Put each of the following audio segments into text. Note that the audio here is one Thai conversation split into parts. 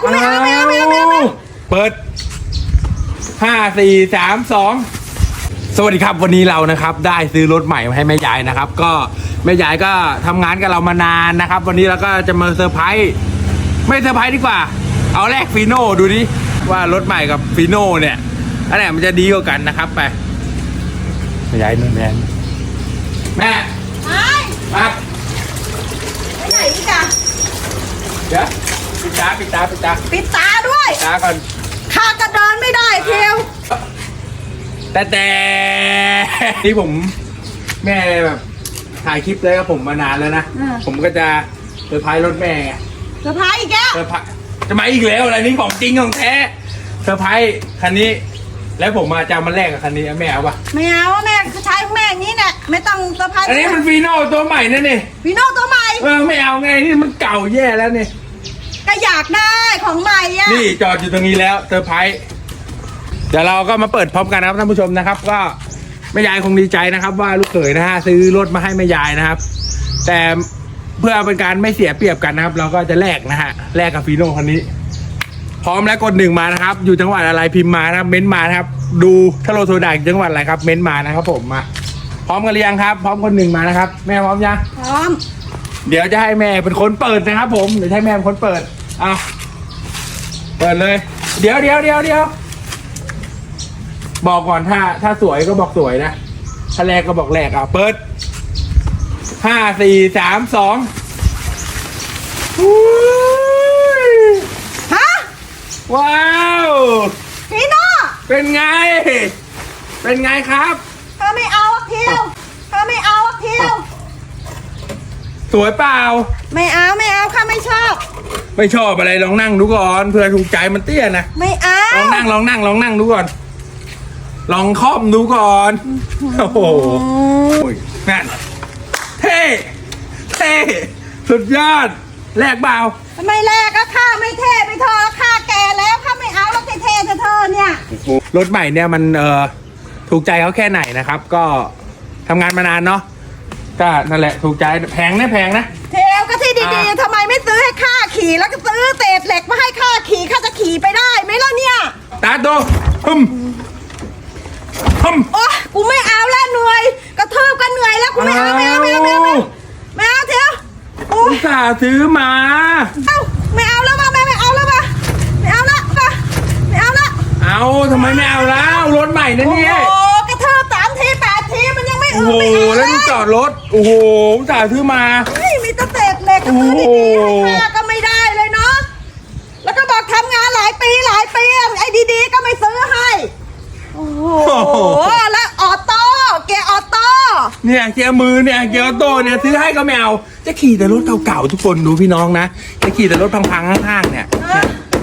กูไม่เอาไม่เอาไม่เอาไม่เอาเปิดห้าสี่สามสองสวัสดีครับวันนี้เรานะครับได้ซื้อรถใหม่มาให้แม่ยายนะครับ ก็แม่ยายก็ทำงานกับเรามานานนะครับ วันนี้เราก็จะมาเซอร์ไพรส์ไม่เซอร์ไพรส์ดีกว่า เอาแรกฟีโน่ดูดิว่ารถใหม่กับฟีโน่เนี่ยอันไหนมันจะดีกว่ากันนะครับไปแม่ยายนู่นแม่แม่ไอ้ครับไปไหนอีกอะเดี๋ยว ปิดตาปิดตาปิดตาปิดตาด้วยปิดตาก่อนข้าก็เดินไม่ได้เทียวแต่แต่ที่ผมแม่แบบถ่ายคลิปเลยกับผมมานานแล้วนะ ผมก็จะเซอร์ไพรส์รถแม่ไงเซอร์ไพรส์อีกแล้วเซอร์ไพรส์จะมาอีกแล้วอะไรนี่ของจริงของแท้เซอร์ไพรส์คันนี้ แล้วผมมาจะเอามาแลกกับคันนี้แม่เอาปะไม่เอาแม่ใช้ของแม่อย่างนี้แหละไม่ต้องเซอร์ไพรส์อันนี้มันฟีโน่ตัวใหม่นั่นนี่พี่โน่ตัวใหม่เออไม่เอาไงนี่มันเก่าแย่แล้วนี่ ก็อยากได้ของใหม่อะนี่จอดอยู่ตรงนี้แล้วเซอร์ไพรส์เดี๋ยวเราก็มาเปิดพร้อมกันนะครับท่านผู้ชมนะครับ ก็แม่ยายคงดีใจนะครับ ว่าลูกเขยนะฮะซื้อรถมาให้แม่ยายนะครับ แต่เพื่อเป็นการไม่เสียเปรียบกันนะครับ เราก็จะแลกนะฮะแลกกับฟีโน่คันนี้ พร้อมแล้วกดหนึ่งมานะครับ อยู่จังหวัดอะไรพิมพ์มานะครับ เม้นต์มานะครับ ดูถ้าโลโทรด่าจังหวัดอะไรครับ เม้นต์มานะครับ ผมมา พร้อมกันหรือยังครับ พร้อมคนหนึ่งมานะครับ แม่พร้อมยังพร้อม เดี๋ยวจะให้แม่เป็นคนเปิดนะครับ ผมเดี๋ยวจะให้แม่เป็นคนเปิดเอาเปิดเลย เดี๋ยวเดี๋ยวเดี๋ยวเดี๋ยวบอกก่อนถ้า ถ้าสวยก็บอกสวยนะถ้าแรกก็บอกแรกอะเปิดห้าสี่สามสองอุ้ยฮะว้าว พี่โน่เป็นไง เป็นไงครับ เธอไม่เอาอะเทียวเธอไม่เอาอะเทียว ส วยเปล่า ไม่เอาไม่เอาข้าไม่ชอบ ไม่ชอบอะไรลองนั่งดูก่อนเผื่อถูกใจมันเตี้ยนะไม่เอาลองนั่งลองนั่งลองนั่งดูก่อน ลองครอบดูก่อนโอ้โหนั่นเท่เท่สุดยอดแลกเปล่าทำไมแรกก็ข้าไม่เท่ไปเธอะข้าแก่แล้วข้าไม่เอาแล้วเท่ๆเธอเธอเนี่ยรถใหม่เนี่ยมันเอ่อถูกใจเขาแค่ไหนนะครับ ก็ทำงานมานานเนาะ ก็นั่นแหละถูกใจแพงนะแพงนะ เทวก็ที่ดีอ่าๆทำไมไม่ซื้อให้ข้าขี่แล้วก็ซื้อเศษเหล็กมาให้ข้าขี่ข้าจะขี่ไปได้ไหมล่ะเนี่ยตาโตฮึมฮึมโอ๊ยกูไม่เอาแล้วเหนื่อยกระทืบกันเหนื่อยแล้วกูไม่เอาไม่เอาไม่เอาไม่เอาไม่เอาไม่เอาเทวโอ้ยอุตส่าห์ซื้อมา เอาไม่เอาแล้วมาไม่ไม่เอาแล้วมาไม่เอาแล้วมาไม่เอาแล้วเอาทำไมไม่เอาแล้วรถใหม่นะโอ้เนี่ยโห โอ้อืโหอไม่เอาแล้วนี่จอดรถ โอ้โหอุตส่าห์ซื้อมาเฮ้ยมีแตะเศษเหล็กก็ซื้อดีๆให้ข้าก็ไม่ได้เลยเนาะ แล้วก็บอกทำงานหลายปีหลายปีไอ้ดีๆก็ไม่ซื้อให้ โอ้โห แล้วออโต้เกียร์ออโต้เนี่ยเกียร์มือเนี่ยเกียร์ออโต้เนี่ยซื้อให้ก็ไม่เอาจะขี่แต่รถเก่าๆทุกคนดูพี่น้องนะ จะขี่แต่รถพังๆข้างๆเนี่ย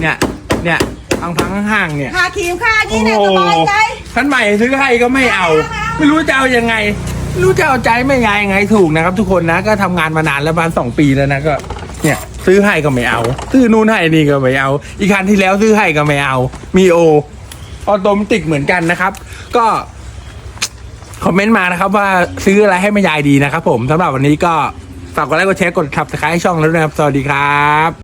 เนี่ย เนี่ยพังๆข้างๆเนี่ย ค่าขี่ค่าโอ้นี้โหเนี่ยสบายใจคันใหม่ซื้อให้ก็ไม่เอา ไม่รู้จะเอายังไงไม่รู้จะเอาใจไม่ยายยังไงถูกนะครับ ทุกคนนะก็ทำงานมานานแล้วประมาณสองปีแล้วนะก็ เนี่ยซื้อให้ก็ไม่เอาซื้อนู่นให้นี่ก็ไม่เอา อีกคันที่แล้วซื้อให้ก็ไม่เอา มีโอออโตมติกเหมือนกันนะครับ ก็คอมเมนต์มานะครับ ว่าซื้ออะไรให้แม่ยายดีนะครับผมสำหรับวันนี้ก็ฝากกดไลค์กดแชร์กด subscribe ให้ช่องแล้วนะครับ สวัสดีครับ